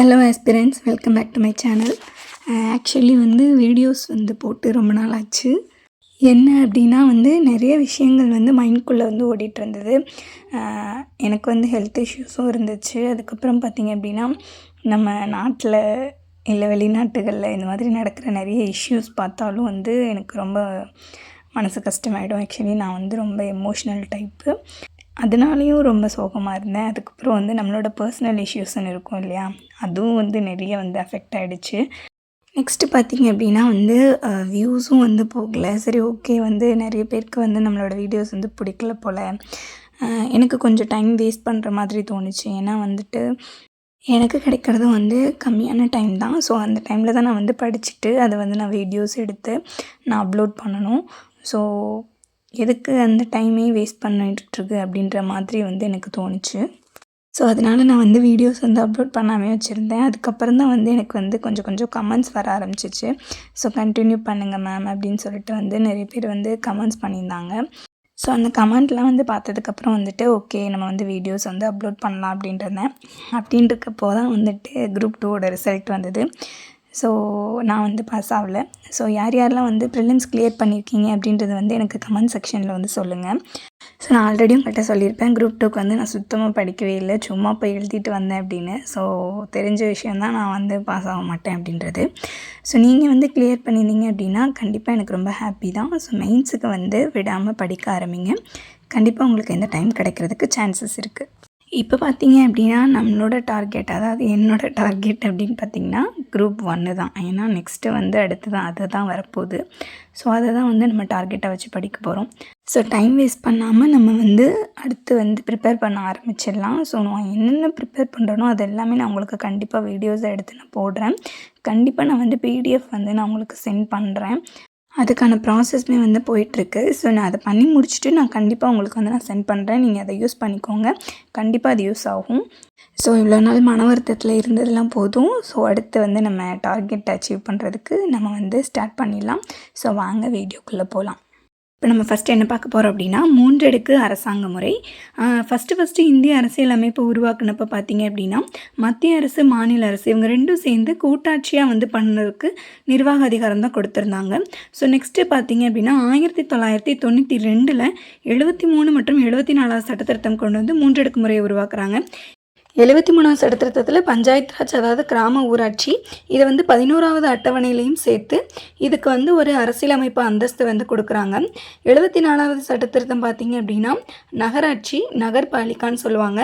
Hello aspirants welcome back to my channel actually வந்து videos வந்து போட்டு ரொம்ப நாள் ஆச்சு என்ன அப்படின்னா வந்து நிறைய விஷயங்கள் வந்து மைண்ட்குள்ளே வந்து ஓடிட்டு இருந்தது uh, எனக்கு வந்து ஹெல்த் இஷ்யூஸும் இருந்துச்சு. அதுக்கப்புறம் பார்த்திங்க அப்படின்னா நம்ம நாட்டில் இல்லை வெளிநாட்டுகளில் இந்த மாதிரி நடக்கிற நிறைய இஷ்யூஸ் பார்த்தாலும் வந்து எனக்கு ரொம்ப மனசு கஷ்டமாயிடும். ஆக்சுவலி நான் வந்து ரொம்ப எமோஷ்னல் டைப்பு அதனாலேயும் ரொம்ப சோகமாக இருந்தேன். அதுக்கப்புறம் வந்து நம்மளோட பர்சனல் இஷ்யூஸ்னு இருக்கும் இல்லையா? அதுவும் வந்து நிறைய வந்து அஃபெக்ட் ஆகிடுச்சு நெக்ஸ்ட்டு பார்த்தீங்க அப்படின்னா வந்து வியூஸும் வந்து போகல. சரி ஓகே வந்து நிறைய பேருக்கு வந்து நம்மளோட வீடியோஸ் வந்து பிடிக்கல போல். எனக்கு கொஞ்சம் டைம் வேஸ்ட் பண்ணுற மாதிரி தோணுச்சு. ஏன்னா வந்துட்டு எனக்கு கிடைக்கிறதும் வந்து கம்மியான டைம் தான். ஸோ அந்த டைமில் தான் நான் வந்து படிச்சுட்டு அதை வந்து நான் வீடியோஸ் எடுத்து நான் அப்லோட் பண்ணணும். ஸோ எதுக்கு அந்த டைமே வேஸ்ட் பண்ணிட்டுருக்கு அப்படின்ற மாதிரி வந்து எனக்கு தோணுச்சு. ஸோ அதனால் நான் வந்து வீடியோஸ் வந்து அப்லோட் பண்ணாமே வச்சுருந்தேன். அதுக்கப்புறம் தான் வந்து எனக்கு வந்து கொஞ்சம் கொஞ்சம் கமெண்ட்ஸ் வர ஆரம்பிச்சிச்சு. ஸோ கண்டினியூ பண்ணுங்கள் மேம் அப்படின்னு சொல்லிட்டு வந்து நிறைய பேர் வந்து கமெண்ட்ஸ் பண்ணியிருந்தாங்க. ஸோ அந்த கமெண்ட்லாம் வந்து பார்த்ததுக்கப்புறம் வந்துட்டு ஓகே நம்ம வந்து வீடியோஸ் வந்து அப்லோட் பண்ணலாம் அப்படின்றதேன் அப்படின்றக்கப்போ தான் வந்துட்டு குரூப் டூவோட ரிசல்ட் வந்தது. ஸோ நான் வந்து பாஸ் ஆகல. ஸோ யார் யாரெல்லாம் வந்து ப்ரிலிம்ஸ் கிளியர் பண்ணியிருக்கீங்க அப்படின்றது வந்து எனக்கு கமெண்ட் செக்ஷனில் வந்து சொல்லுங்கள் ஸோ நான் ஆல்ரெடி உங்கள்கிட்ட சொல்லியிருப்பேன். குரூப் டூக்கு வந்து நான் சுத்தமாக படிக்கவே இல்லை. சும்மா போய் எழுதிட்டு வந்தேன் அப்படின்னு. ஸோ தெரிஞ்ச விஷயந்தான் நான் வந்து பாஸ் ஆக மாட்டேன் அப்படின்றது. ஸோ நீங்கள் வந்து கிளியர் பண்ணியிருந்தீங்க அப்படின்னா கண்டிப்பாக எனக்கு ரொம்ப ஹாப்பி தான். ஸோ மெயின்ஸுக்கு வந்து விடாமல் படிக்க ஆரம்பிங்க. கண்டிப்பாக உங்களுக்கு எந்த டைம் கிடைக்கிறதுக்கு சான்சஸ் இருக்குது இப்போ பார்த்தீங்க அப்படின்னா நம்மளோட டார்கெட் அதாவது என்னோடய டார்கெட் அப்படின்னு பார்த்தீங்கன்னா குரூப் ஒன்று தான். ஏன்னா நெக்ஸ்ட்டு வந்து அடுத்து தான் அது தான் வரப்போகுது. ஸோ அதை தான் வந்து நம்ம டார்கெட்டை வச்சு படிக்க போகிறோம் ஸோ டைம் வேஸ்ட் பண்ணாமல் நம்ம வந்து அடுத்து வந்து ப்ரிப்பேர் பண்ண ஆரம்பிச்சிடலாம். ஸோ நான் என்னென்ன ப்ரிப்பேர் பண்ணுறனோ அது எல்லாமே நான் உங்களுக்கு கண்டிப்பாக வீடியோஸை எடுத்து நான் போடுறேன். கண்டிப்பாக நான் வந்து பிடிஎஃப் வந்து நான் உங்களுக்கு சென்ட் பண்ணுறேன் அதுக்கான ப்ராசஸ்மே வந்து போயிட்டுருக்கு. ஸோ நான் அதை பண்ணி முடிச்சுட்டு நான் கண்டிப்பாக உங்களுக்கு வந்து நான் சென்ட் பண்ணுறேன் நீங்கள் அதை யூஸ் பண்ணிக்கோங்க. கண்டிப்பாக அது யூஸ் ஆகும். ஸோ இவ்வளோ நாள் மன வருத்தத்தில் இருந்ததெல்லாம் போதும். ஸோ அடுத்து வந்து நம்ம டார்கெட் அச்சீவ் பண்ணுறதுக்கு நம்ம வந்து ஸ்டார்ட் பண்ணிடலாம். ஸோ வாங்க வீடியோக்குள்ளே போகலாம். இப்போ நம்ம ஃபஸ்ட்டு என்ன பார்க்க போகிறோம் அப்படின்னா மூன்றடுக்கு அரசாங்க முறை. ஃபஸ்ட்டு ஃபஸ்ட்டு இந்திய அரசியலமைப்பு உருவாக்குனப்போ பார்த்தீங்க அப்படின்னா மத்திய அரசு மாநில அரசு இவங்க ரெண்டும் சேர்ந்து கூட்டாட்சியாக வந்து பண்ணதுக்கு நிர்வாக அதிகாரம் தான் கொடுத்துருந்தாங்க. ஸோ நெக்ஸ்ட்டு பார்த்தீங்க அப்படின்னா ஆயிரத்தி தொள்ளாயிரத்தி தொண்ணூற்றி ரெண்டில் எழுபத்தி மூணு மற்றும் எழுபத்தி நாலாவது சட்டத்திருத்தம் கொண்டு வந்து மூன்றடுக்கு முறையை உருவாக்குறாங்க. எழுபத்தி மூணாவது சட்டத்திருத்தத்தில் பஞ்சாயத்து ராஜ் அதாவது கிராம ஊராட்சி இதை வந்து பதினோராவது அட்டவணையிலையும் சேர்த்து இதுக்கு வந்து ஒரு அரசியலமைப்பு அந்தஸ்து வந்து கொடுக்குறாங்க. எழுபத்தி நாலாவது சட்டத்திருத்தம் பார்த்தீங்க அப்படின்னா நகராட்சி நகர்பாலிகான்னு சொல்லுவாங்க.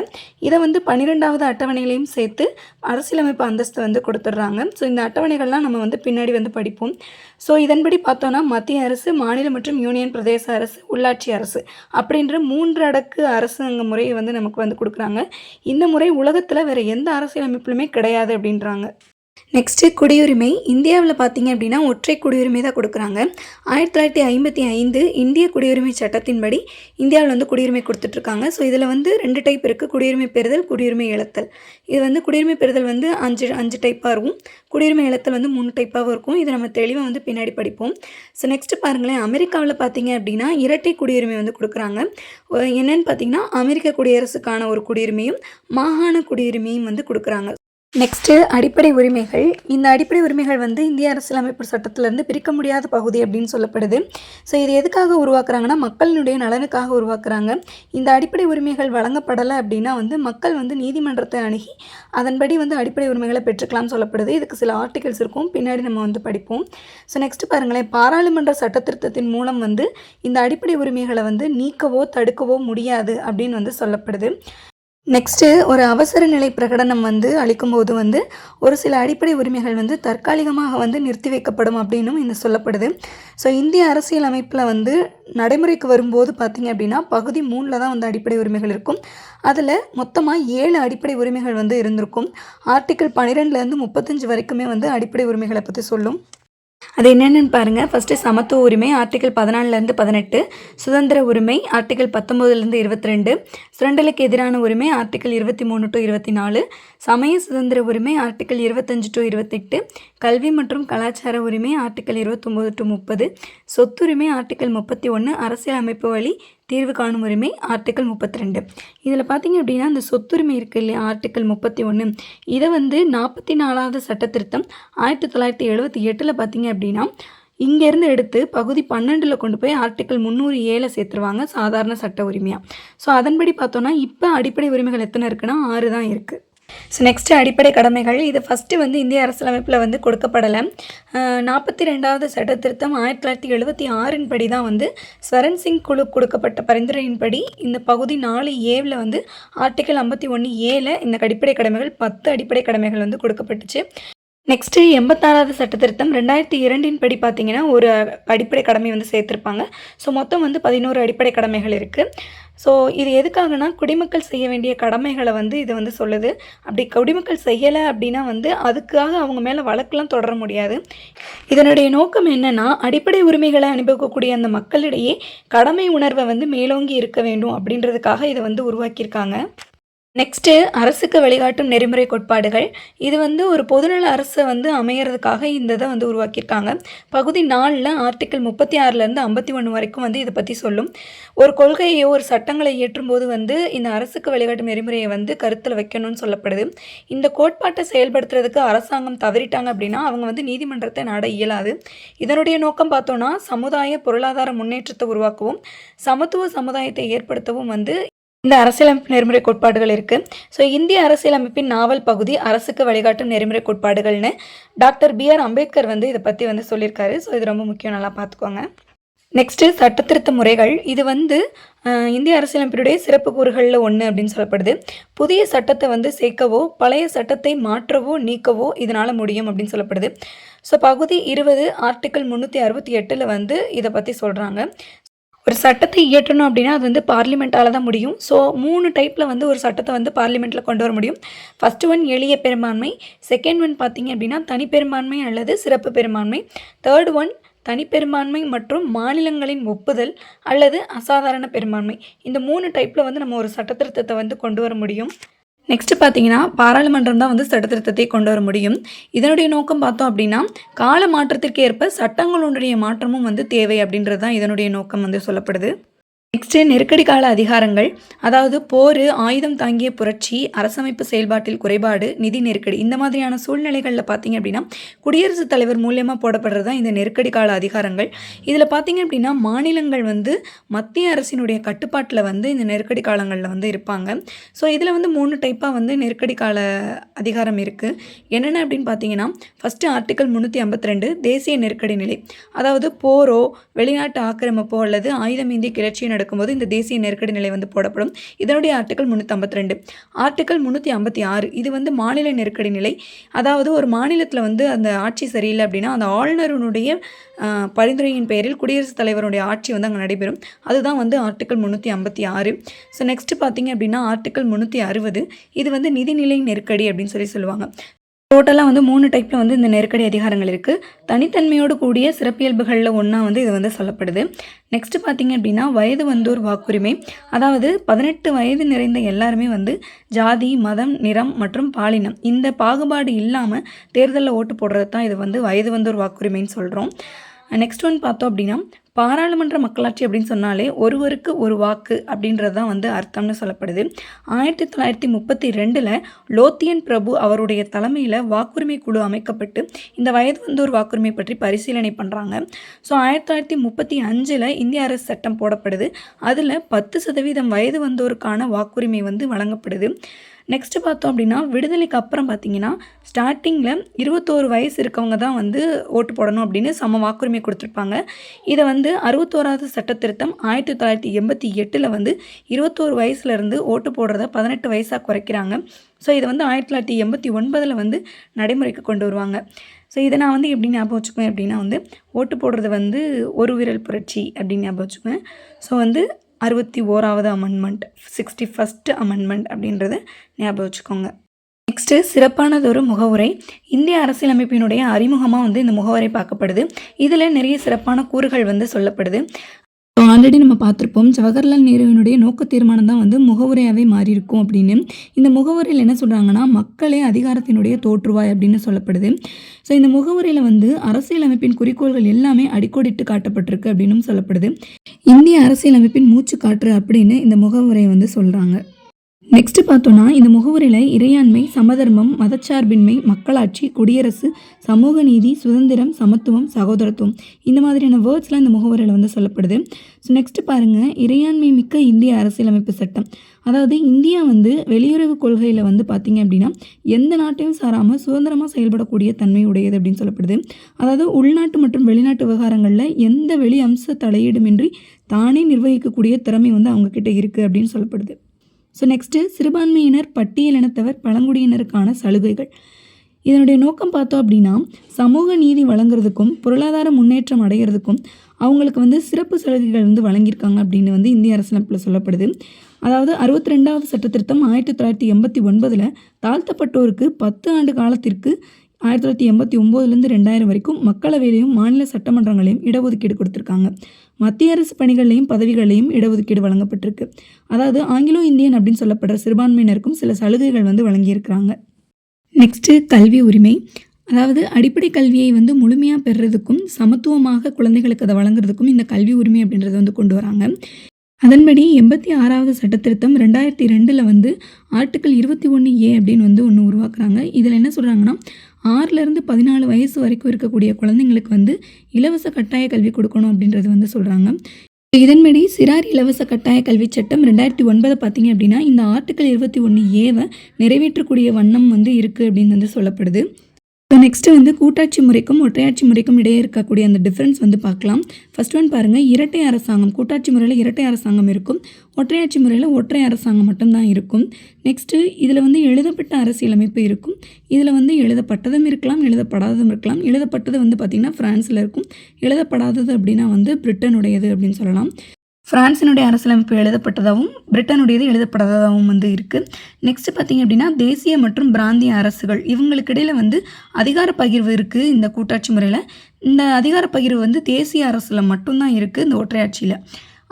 இதை வந்து பன்னிரெண்டாவது அட்டவணையிலையும் சேர்த்து அரசியலமைப்பு அந்தஸ்து வந்து கொடுத்துட்றாங்க. ஸோ இந்த அட்டவணைகள்லாம் நம்ம வந்து பின்னாடி வந்து படிப்போம். ஸோ இதன்படி பார்த்தோன்னா மத்திய அரசு மாநில மற்றும் யூனியன் பிரதேச அரசு உள்ளாட்சி அரசு அப்படின்ற மூன்று அடக்கு அரசாங்க முறையை வந்து நமக்கு வந்து கொடுக்குறாங்க. இந்த முறை உலகத்தில் வேறு எந்த அரசியலமைப்புலையுமே கிடையாது அப்படின்றாங்க. நெக்ஸ்ட்டு குடியுரிமை. இந்தியாவில் பார்த்தீங்க அப்படின்னா ஒற்றை குடியுரிமை தான் கொடுக்குறாங்க. ஆயிரத்தி தொள்ளாயிரத்தி ஐம்பத்தி ஐந்து இந்திய குடியுரிமை சட்டத்தின்படி இந்தியாவில் வந்து குடியுரிமை கொடுத்துட்ருக்காங்க. ஸோ இதில் வந்து ரெண்டு டைப் இருக்குது குடியுரிமை பெறுதல் குடியுரிமை இழத்தல். இது வந்து குடியுரிமை பெறுதல் வந்து அஞ்சு அஞ்சு டைப்பாக இருக்கும். குடியுரிமை இழத்தல் வந்து மூணு டைப்பாகவும் இருக்கும். இதை நம்ம தெளிவாக வந்து பின்னாடி படிப்போம். ஸோ நெக்ஸ்ட்டு பாருங்களேன். அமெரிக்காவில் பார்த்தீங்க அப்படின்னா இரட்டை குடியுரிமை வந்து கொடுக்குறாங்க. என்னென்னு பார்த்தீங்கன்னா அமெரிக்க குடியரசுக்கான ஒரு குடியுரிமையும் மாகாண குடியுரிமையும் வந்து கொடுக்குறாங்க. நெக்ஸ்ட்டு அடிப்படை உரிமைகள். இந்த அடிப்படை உரிமைகள் வந்து இந்திய அரசியலமைப்பு சட்டத்திலேருந்து பிரிக்க முடியாத பகுதி அப்படின்னு சொல்லப்படுது. ஸோ இது எதுக்காக உருவாக்குறாங்கன்னா மக்களினுடைய நலனுக்காக உருவாக்குறாங்க. இந்த அடிப்படை உரிமைகள் வழங்கப்படலை அப்படின்னா வந்து மக்கள் வந்து நீதிமன்றத்தை அணுகி அதன்படி வந்து அடிப்படை உரிமைகளை பெற்றுக்கலாம்னு சொல்லப்படுது. இதுக்கு சில ஆர்டிகல்ஸ் இருக்கும். பின்னாடி நம்ம வந்து படிப்போம். ஸோ நெக்ஸ்ட் பாருங்களேன். பாராளுமன்ற சட்டத்திருத்தத்தின் மூலம் வந்து இந்த அடிப்படை உரிமைகளை வந்து நீக்கவோ தடுக்கவோ முடியாது அப்படின்னு வந்து சொல்லப்படுது. நெக்ஸ்ட்டு ஒரு அவசர நிலை பிரகடனம் வந்து அளிக்கும்போது வந்து ஒரு சில அடிப்படை உரிமைகள் வந்து தற்காலிகமாக வந்து நிறுத்தி வைக்கப்படும் அப்படின்னும் இந்த சொல்லப்படுது. ஸோ இந்திய அரசியல் அமைப்பில் வந்து நடைமுறைக்கு வரும்போது பார்த்திங்க அப்படின்னா பகுதி மூணில் தான் வந்து அடிப்படை உரிமைகள் இருக்கும். அதில் மொத்தமாக ஏழு அடிப்படை உரிமைகள் வந்து இருந்திருக்கும். ஆர்டிக்கிள் பன்னிரெண்டுலேருந்து முப்பத்தஞ்சு வரைக்குமே வந்து அடிப்படை உரிமைகளை பற்றி சொல்லும். அது என்னென்னு பாருங்கள் ஃபஸ்ட்டு சமத்துவ உரிமை ஆர்டிகல் பதினாலிருந்து பதினெட்டு. சுதந்திர உரிமை ஆர்டிகல் பத்தொம்போதுலேருந்து இருபத்தி ரெண்டு சுரண்டலுக்கு எதிரான உரிமை ஆர்டிகல் இருபத்தி மூணு டு இருபத்தி நாலு. சமய சுதந்திர உரிமை ஆர்டிகல் இருபத்தஞ்சு டு இருபத்தெட்டு. கல்வி மற்றும் கலாச்சார உரிமை ஆர்டிக்கல் இருபத்தொம்போது டு முப்பது சொத்துரிமை ஆர்டிக்கல் முப்பத்தி ஒன்று அரசியல் அமைப்பு வழி தீர்வு காணும் உரிமை ஆர்டிக்கல் முப்பத்தி ரெண்டு இதில் பார்த்தீங்க அப்படின்னா இந்த சொத்துரிமை இருக்குது இல்லையா ஆர்டிக்கல் முப்பத்தி ஒன்று இதை வந்து நாற்பத்தி நாலாவது சட்ட திருத்தம் ஆயிரத்தி தொள்ளாயிரத்தி எழுபத்தி எட்டில் பார்த்தீங்க அப்படின்னா இங்கேருந்து எடுத்து பகுதி பன்னெண்டில் கொண்டு போய் ஆர்டிக்கல் முந்நூறு ஏழை சேர்த்துருவாங்க சாதாரண சட்ட உரிமையாக ஸோ அதன்படி பார்த்தோன்னா இப்போ அடிப்படை உரிமைகள் எத்தனை இருக்குன்னா ஆறு தான் இருக்குது ஸோ நெக்ஸ்ட்டு அடிப்படை கடமைகள். இது ஃபஸ்ட்டு வந்து இந்திய அரசியலமைப்பில் வந்து கொடுக்கப்படலை. நாற்பத்தி ரெண்டாவது சட்ட திருத்தம் ஆயிரத்தி தொள்ளாயிரத்தி எழுபத்தி ஆறின் படி தான் வந்து ஸ்வரன் சிங் குழு கொடுக்கப்பட்ட பரிந்துரையின்படி இந்த பகுதி நாலு ஏவில் வந்து ஆர்டிக்கல் ஐம்பத்தி ஒன்று ஏல இந்த அடிப்படை கடமைகள் பத்து அடிப்படை கடமைகள் வந்து கொடுக்கப்பட்டுச்சு. நெக்ஸ்ட்டு எண்பத்தாறாவது சட்ட திருத்தம் ரெண்டாயிரத்தி இரண்டின் படி பார்த்தீங்கன்னா ஒரு அடிப்படை கடமை வந்து சேர்த்துருப்பாங்க. ஸோ மொத்தம் வந்து பதினோரு அடிப்படை கடமைகள் இருக்குது ஸோ இது எதுக்காகனா குடிமக்கள் செய்ய வேண்டிய கடமைகளை வந்து இது வந்து சொல்லுது. அப்படி குடிமக்கள் செய்யலை அப்படின்னா வந்து அதுக்காக அவங்க மேலே வழக்கெலாம் தொடர முடியாது. இதனுடைய நோக்கம் என்னென்னா அடிப்படை உரிமைகளை அனுபவிக்கக்கூடிய அந்த மக்களிடையே கடமை உணர்வை வந்து மேலோங்கி இருக்க வேண்டும் அப்படின்றதுக்காக இதை வந்து உருவாக்கியிருக்காங்க. நெக்ஸ்ட்டு அரசுக்கு வழிகாட்டும் நெறிமுறை கோட்பாடுகள். இது வந்து ஒரு பொதுநல அரசை வந்து அமையிறதுக்காக இந்த இதை வந்து உருவாக்கியிருக்காங்க. பகுதி நாலில் ஆர்டிக்கல் முப்பத்தி ஆறுலேருந்து ஐம்பத்தி ஒன்று வரைக்கும் வந்து இதை பற்றி சொல்லும். ஒரு கொள்கையோ ஒரு சட்டங்களை இயற்றும்போது வந்து இந்த அரசுக்கு வழிகாட்டும் நெறிமுறையை வந்து கருத்தில் வைக்கணும்னு சொல்லப்படுது. இந்த கோட்பாட்டை செயல்படுத்துறதுக்கு அரசாங்கம் தவறிட்டாங்க அப்படின்னா அவங்க வந்து நீதிமன்றத்தை நாட இயலாது. இதனுடைய நோக்கம் பார்த்தோன்னா சமுதாய பொருளாதார முன்னேற்றத்தை உருவாக்கவும் சமத்துவ சமுதாயத்தை ஏற்படுத்தவும் வந்து இந்த அரசியலமைப்பு நெறிமுறை கோட்பாடுகள் இருக்குது ஸோ இந்திய அரசியலமைப்பின் நாவல் பகுதி அரசுக்கு வழிகாட்டும் நெறிமுறை கோட்பாடுகள்னு டாக்டர் பி ஆர் அம்பேத்கர் வந்து இதை பற்றி வந்து சொல்லியிருக்காரு. ஸோ இது ரொம்ப முக்கியம். நல்லா பார்த்துக்கோங்க. நெக்ஸ்ட்டு சட்டத்திருத்த முறைகள். இது வந்து இந்திய அரசியலமைப்பினுடைய சிறப்பு கூறுகளில் ஒன்று அப்படின்னு சொல்லப்படுது. புதிய சட்டத்தை வந்து சேர்க்கவோ பழைய சட்டத்தை மாற்றவோ நீக்கவோ இதனால் முடியும் அப்படின்னு சொல்லப்படுது. ஸோ பகுதி இருபது ஆர்டிக்கல் முந்நூற்றி அறுபத்தி எட்டில் வந்து இதை பற்றி சொல்கிறாங்க ஒரு சட்டத்தை இயற்றணும் அப்படின்னா அது வந்து பார்லிமெண்ட்டால் தான் முடியும். ஸோ மூணு டைப்பில் வந்து ஒரு சட்டத்தை வந்து பார்லிமெண்ட்டில் கொண்டு வர முடியும். ஃபஸ்ட்டு ஒன் எளிய பெரும்பான்மை. செகண்ட் ஒன் பார்த்தீங்க அப்படின்னா தனிப்பெரும்பான்மை அல்லது சிறப்பு பெரும்பான்மை. தேர்ட் ஒன் தனிப்பெரும்பான்மை மற்றும் மாநிலங்களின் ஒப்புதல் அல்லது அசாதாரண பெரும்பான்மை. இந்த மூணு டைப்பில் வந்து நம்ம ஒரு சட்டத்திருத்தத்தை வந்து கொண்டு வர முடியும். நெக்ஸ்ட்டு பார்த்தீங்கன்னா பாராளுமன்றம் தான் வந்து சட்டத்திருத்தத்தை கொண்டு வர முடியும். இதனுடைய நோக்கம் பார்த்தோம் அப்படின்னா கால மாற்றத்திற்கு ஏற்ப சட்டங்களுடைய மாற்றமும் வந்து தேவை அப்படின்றது தான் இதனுடைய நோக்கம் வந்து சொல்லப்படுது. நெக்ஸ்ட்டு நெருக்கடி கால அதிகாரங்கள் அதாவது போர் ஆயுதம் தாங்கிய புரட்சி அரசமைப்பு செயல்பாட்டில் குறைபாடு நிதி நெருக்கடி இந்த மாதிரியான சூழ்நிலைகளில் பார்த்தீங்க அப்படின்னா குடியரசுத் தலைவர் மூலியமாக போடப்படுறது தான் இந்த நெருக்கடி கால அதிகாரங்கள். இதில் பார்த்தீங்க அப்படின்னா மாநிலங்கள் வந்து மத்திய அரசினுடைய கட்டுப்பாட்டில் வந்து இந்த நெருக்கடி காலங்களில் வந்து இருப்பாங்க. ஸோ இதில் வந்து மூணு டைப்பாக வந்து நெருக்கடி கால அதிகாரம் இருக்குது என்னென்ன அப்படின்னு பார்த்தீங்கன்னா ஃபஸ்ட்டு ஆர்டிக்கல் முந்நூற்றி ஐம்பத்தி ரெண்டு தேசிய நெருக்கடி நிலை. அதாவது போரோ வெளிநாட்டு ஆக்கிரமிப்போ அல்லது ஆயுதமேந்திய கிளர்ச்சியின் நடக்கும்போது இந்த தேசிய நெருக்கடி நிலை வந்து போடப்படும். இதனுடைய ஆர்டிக்கல் முந்நூற்றி ரெண்டு ஆர்டிக்கல் முந்நூற்றி ஐம்பத்தி ஆறு இது வந்து மாநில நெருக்கடி நிலை. அதாவது ஒரு மாநிலத்தில் வந்து அந்த ஆட்சி சரியில்லை அப்படின்னா அந்த ஆளுநருடைய பரிந்துரையின் பெயரில் குடியரசுத் தலைவருடைய ஆட்சி வந்து அங்கே நடைபெறும். அதுதான் வந்து ஆர்டிக்கல் முந்நூற்றி ஐம்பத்தி ஆறு ஸோ நெக்ஸ்ட் பார்த்தீங்க அப்படின்னா ஆர்டிக்கல் முந்நூற்றி அறுபது இது வந்து நிதிநிலை நெருக்கடி அப்படின்னு சொல்லி சொல்லுவாங்க. டோட்டலாக வந்து மூணு டைப்பில் வந்து இந்த நெருக்கடி அதிகாரங்கள் இருக்குது தனித்தன்மையோடு கூடிய சிறப்பியல்புகளில் ஒன்றா வந்து இது வந்து சொல்லப்படுது. நெக்ஸ்ட்டு பார்த்தீங்க அப்படின்னா வயது வந்தோர் வாக்குரிமை. அதாவது பதினெட்டு வயது நிறைந்த எல்லாருமே வந்து ஜாதி மதம் நிறம் மற்றும் பாலினம். இந்த பாகுபாடு இல்லாமல் தேர்தலில் ஓட்டு போடுறது தான் இது வந்து வயது வந்தோர் வாக்குரிமைன்னு சொல்கிறோம் நெக்ஸ்ட் ஒன் பார்த்தோம் அப்படின்னா பாராளுமன்ற மக்களாட்சி அப்படின்னு சொன்னாலே ஒருவருக்கு ஒரு வாக்கு அப்படின்றது தான் வந்து அர்த்தம்னு சொல்லப்படுது. ஆயிரத்தி தொள்ளாயிரத்தி முப்பத்தி ரெண்டில் லோத்தியன் பிரபு அவருடைய தலைமையில் வாக்குரிமை குழு அமைக்கப்பட்டு இந்த வயது வந்தோர் வாக்குரிமை பற்றி பரிசீலனை பண்ணுறாங்க ஸோ ஆயிரத்தி தொள்ளாயிரத்தி முப்பத்தி அஞ்சில் இந்திய அரசு சட்டம் போடப்படுது. அதில் பத்து சதவீதம் வயது வந்தோருக்கான வாக்குரிமை வந்து வழங்கப்படுது. நெக்ஸ்ட்டு பார்த்தோம் அப்படின்னா விடுதலைக்கு அப்புறம் பார்த்தீங்கன்னா ஸ்டார்டிங்கில் இருபத்தோரு வயசு இருக்கவங்க தான் வந்து ஓட்டு போடணும் அப்படின்னு சம வாக்குரிமை கொடுத்துருப்பாங்க. இதை வந்து அறுபத்தோராவது சட்ட திருத்தம் ஆயிரத்தி தொள்ளாயிரத்தி எண்பத்தி எட்டில் வந்து இருபத்தோரு வயசுலேருந்து ஓட்டு போடுறத பதினெட்டு வயசாக குறைக்கிறாங்க. ஸோ இதை வந்து ஆயிரத்தி தொள்ளாயிரத்தி எண்பத்தி ஒன்பதில் வந்து நடைமுறைக்கு கொண்டு வருவாங்க. ஸோ இதை நான் வந்து எப்படி ஞாபகம் வச்சுக்குவேன் அப்படின்னா வந்து ஓட்டு போடுறது வந்து ஒரு விரல் புரட்சி அப்படின்னு ஞாபகம் வச்சுக்குவேன். ஸோ வந்து அறுபத்தி ஓராவது அமெண்ட்மெண்ட் சிக்ஸ்டி ஃபஸ்ட்டு அமெண்ட்மெண்ட் அப்படின்றத ஞாபகம் வச்சுக்கோங்க. நெக்ஸ்ட்டு சிறப்பானதொரு முகவுரை. இந்திய அரசியலமைப்பினுடைய அறிமுகமாக வந்து இந்த முகவுரை பார்க்கப்படுது. இதில் நிறைய சிறப்பான கூறுகள் வந்து சொல்லப்படுது. ஸோ ஆல்ரெடி நம்ம பார்த்துருப்போம் ஜவஹர்லால் நேருவினுடைய நோக்க தீர்மானம் தான் வந்து முகவுரையாகவே மாறியிருக்கும் அப்படின்னு. இந்த முகவுரையில் என்ன சொல்கிறாங்கன்னா மக்களே அதிகாரத்தினுடைய தோற்றுவாய் அப்படின்னு சொல்லப்படுது. ஸோ இந்த முகவுரையில் வந்து அரசியலமைப்பின் குறிக்கோள்கள் எல்லாமே அடிக்கோடிட்டு காட்டப்பட்டிருக்கு அப்படின்னும் சொல்லப்படுது. இந்திய அரசியலமைப்பின் மூச்சு காற்று அப்படின்னு இந்த முகவுரையை வந்து சொல்கிறாங்க நெக்ஸ்ட் பார்த்தோன்னா இந்த முகவரியில் இறையாண்மை சமதர்மம் மதச்சார்பின்மை மக்களாட்சி குடியரசு சமூக நீதி சுதந்திரம் சமத்துவம் சகோதரத்துவம் இந்த மாதிரியான வேர்ட்ஸ்லாம் இந்த முகவரியில் வந்து சொல்லப்படுது. ஸோ நெக்ஸ்ட் பாருங்கள் இறையாண்மை மிக்க இந்திய அரசியலமைப்பு சட்டம். அதாவது இந்தியா வந்து வெளியுறவு கொள்கையில் வந்து பார்த்திங்க அப்படின்னா எந்த நாட்டையும் சாராமல் சுதந்திரமாக செயல்படக்கூடிய தன்மை உடையது அப்படின்னு சொல்லப்படுது. அதாவது உள்நாட்டு மற்றும் வெளிநாட்டு விவகாரங்களில் எந்த வெளி அம்ச தலையீடுமின்றி தானே நிர்வகிக்கக்கூடிய திறமை வந்து அவங்கக்கிட்ட இருக்குது அப்படின்னு சொல்லப்படுது. ஸோ நெக்ஸ்ட்டு சிறுபான்மையினர் பட்டியலினத்தவர் பழங்குடியினருக்கான சலுகைகள். இதனுடைய நோக்கம் பார்த்தோம் அப்படின்னா சமூக நீதி வழங்குறதுக்கும் பொருளாதார முன்னேற்றம் அடைகிறதுக்கும் அவங்களுக்கு வந்து சிறப்பு சலுகைகள் வந்து வழங்கியிருக்காங்க அப்படின்னு வந்து இந்திய அரசியலமைப்பில் சொல்லப்படுது. அதாவது அறுபத்தி ரெண்டாவது சட்டத்திருத்தம் ஆயிரத்தி தொள்ளாயிரத்தி எண்பத்தி ஒன்பதில் தாழ்த்தப்பட்டோருக்கு பத்து ஆண்டு காலத்திற்கு ஆயிரத்தி தொள்ளாயிரத்தி எண்பத்தி ஒம்போதுலேருந்து ரெண்டாயிரம் வரைக்கும் மக்களவையிலையும் மாநில சட்டமன்றங்களையும் இடஒதுக்கீடு கொடுத்துருக்காங்க. மத்திய அரசு பணிகள்லையும் பதவிகளையும் இடஒதுக்கீடு வழங்கப்பட்டிருக்கு. அதாவது ஆங்கிலோ இந்தியன் அப்படின்னு சொல்லப்படுற சிறுபான்மையினருக்கும் சில சலுகைகள் வந்து வழங்கியிருக்கிறாங்க. நெக்ஸ்ட்டு கல்வி உரிமை. அதாவது அடிப்படை கல்வியை வந்து முழுமையாக பெறுறதுக்கும் சமத்துவமாக குழந்தைகளுக்கு அதை வழங்குறதுக்கும் இந்த கல்வி உரிமை அப்படின்றத வந்து கொண்டு வராங்க. அதன்படி எண்பத்தி ஆறாவது சட்டத்திருத்தம் ரெண்டாயிரத்தி ரெண்டில் வந்து ஆர்டிக்கல் இருபத்தி ஒன்று ஏ அப்படின்னு வந்து ஒன்று உருவாக்குறாங்க. இதில் என்ன சொல்கிறாங்கன்னா ஆறுலேருந்து பதினாலு வயசு வரைக்கும் இருக்கக்கூடிய குழந்தைங்களுக்கு வந்து இலவச கட்டாய கல்வி கொடுக்கணும் அப்படின்றது வந்து சொல்கிறாங்க இதன்படி சிறார் இலவச கட்டாய கல்வி சட்டம் ரெண்டாயிரத்தி ஒன்பதை பார்த்தீங்க அப்படின்னா இந்த ஆர்டிக்கல் இருபத்தி ஒன்று ஏவை நிறைவேற்றக்கூடிய வண்ணம் வந்து இருக்குது அப்படின்னு வந்து சொல்லப்படுது. இப்போ நெக்ஸ்ட்டு வந்து கூட்டாட்சி முறைக்கும் ஒற்றையாட்சி முறைக்கும் இடையே இருக்கக்கூடிய அந்த டிஃப்ரென்ஸ் வந்து பார்க்கலாம். ஃபர்ஸ்ட் ஒன் பாருங்கள் இரட்டை அரசாங்கம் கூட்டாட்சி முறையில் இரட்டை அரசாங்கம் இருக்கும். ஒற்றையாட்சி முறையில் ஒற்றை அரசாங்கம் மட்டும்தான் இருக்கும். நெக்ஸ்ட்டு இதில் வந்து எழுதப்பட்ட அரசியலமைப்பு இருக்கும். இதில் வந்து எழுதப்பட்டதும் இருக்கலாம் எழுதப்படாததும் இருக்கலாம். எழுதப்பட்டது வந்து பார்த்திங்கன்னா ஃப்ரான்ஸில் இருக்கும். எழுதப்படாதது அப்படின்னா வந்து பிரிட்டனுடையது அப்படின்னு சொல்லலாம். ஃப்ரான்ஸினுடைய அரசியலமைப்பு எழுதப்பட்டதாகவும் பிரிட்டனுடையது எழுதப்படாததாகவும் வந்து இருக்குது நெக்ஸ்ட் பார்த்திங்க அப்படின்னா தேசிய மற்றும் பிராந்திய அரசுகள். இவங்களுக்கு இடையில் வந்து அதிகார பகிர்வு இருக்குது இந்த கூட்டாட்சி முறையில். இந்த அதிகார பகிர்வு வந்து தேசிய அரசில் மட்டும்தான் இருக்குது இந்த ஒற்றையாட்சியில்.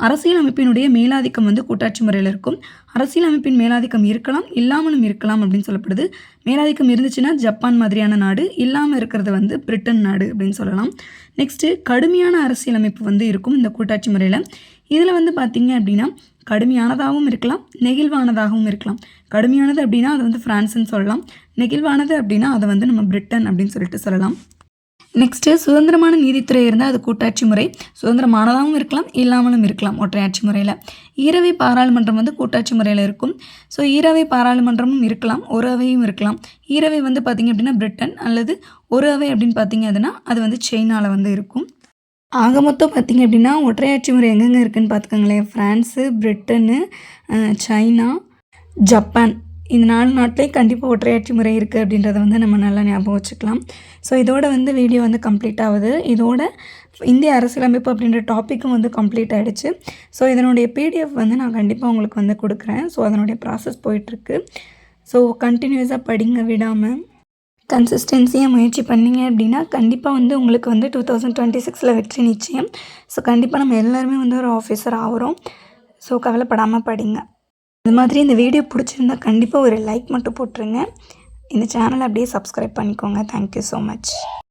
அரசியலமைப்பினுடைய மேலாதிக்கம் வந்து கூட்டாட்சி முறையில் இருக்கும். அரசியலமைப்பின் மேலாதிக்கம் இருக்கலாம் இல்லாமலும் இருக்கலாம் அப்படின்னு சொல்லப்படுது. மேலாதிக்கம் இருந்துச்சுன்னா ஜப்பான் மாதிரியான நாடு இல்லாமல் இருக்கிறது வந்து பிரிட்டன் நாடு அப்படின்னு சொல்லலாம். நெக்ஸ்ட்டு கடுமையான அரசியலமைப்பு வந்து இருக்கும் இந்த கூட்டாட்சி முறையில். இதில் வந்து பார்த்திங்க அப்படின்னா கடுமையானதாகவும் இருக்கலாம் நெகிழ்வானதாகவும் இருக்கலாம். கடுமையானது அப்படின்னா அது வந்து ஃப்ரான்ஸ்ன்னு சொல்லலாம். நெகிழ்வானது அப்படின்னா அதை வந்து நம்ம பிரிட்டன் அப்படின்னு சொல்லிட்டு சொல்லலாம். நெக்ஸ்ட்டு சுதந்திரமான நீதித்துறை இருந்தால் அது கூட்டாட்சி முறை. சுதந்திரமானதாகவும் இருக்கலாம் இல்லாமலும் இருக்கலாம் ஒற்றையாட்சி முறையில். ஈரவை பாராளுமன்றம் வந்து கூட்டாட்சி முறையில் இருக்கும். ஸோ ஈரவை பாராளுமன்றமும் இருக்கலாம் ஒரு அவையும் இருக்கலாம். ஈரவை வந்து பார்த்திங்க அப்படின்னா பிரிட்டன் அல்லது ஒரு அவை அப்படின்னு பார்த்திங்க அதுனா அது வந்து சைனாவில் வந்து இருக்கும். ஆக மொத்தம் பார்த்திங்க அப்படின்னா ஒற்றையாட்சி முறை எங்கெங்கே இருக்குதுன்னு பார்த்துக்கோங்களேன். France Britain China Japan. இந்த நாலு நாட்டிலையும் கண்டிப்பாக ஒற்றையாட்சி முறை இருக்குது அப்படின்றத வந்து நம்ம நல்லா ஞாபகம் வச்சுக்கலாம். ஸோ இதோட வந்து வீடியோ வந்து கம்ப்ளீட் ஆகுது. இதோட இந்திய அரசியலமைப்பு அப்படின்ற டாப்பிக்கும் வந்து கம்ப்ளீட் ஆகிடுச்சு ஸோ இதனுடைய பிடிஎஃப் வந்து நான் கண்டிப்பாக உங்களுக்கு வந்து கொடுக்குறேன். ஸோ அதனுடைய ப்ராசஸ் போயிட்டுருக்கு. ஸோ கண்டினியூஸாக படிங்க விடாமல் கன்சிஸ்டன்சியாக முயற்சி பண்ணிங்க அப்படின்னா கண்டிப்பாக வந்து உங்களுக்கு வந்து டூ தௌசண்ட் டுவெண்ட்டி சிக்ஸில் வெற்றி நிச்சயம். ஸோ கண்டிப்பாக நம்ம எல்லாருமே வந்து ஒரு ஆஃபீஸர் ஆகிறோம். ஸோ கவலைப்படாமல் படிங்க. இது மாதிரி இந்த வீடியோ பிடிச்சிருந்தா கண்டிப்பாக ஒரு லைக் மட்டும் போட்டுருங்க. இந்த சேனலை அப்படியே சப்ஸ்கிரைப் பண்ணிக்கோங்க. Thank you so much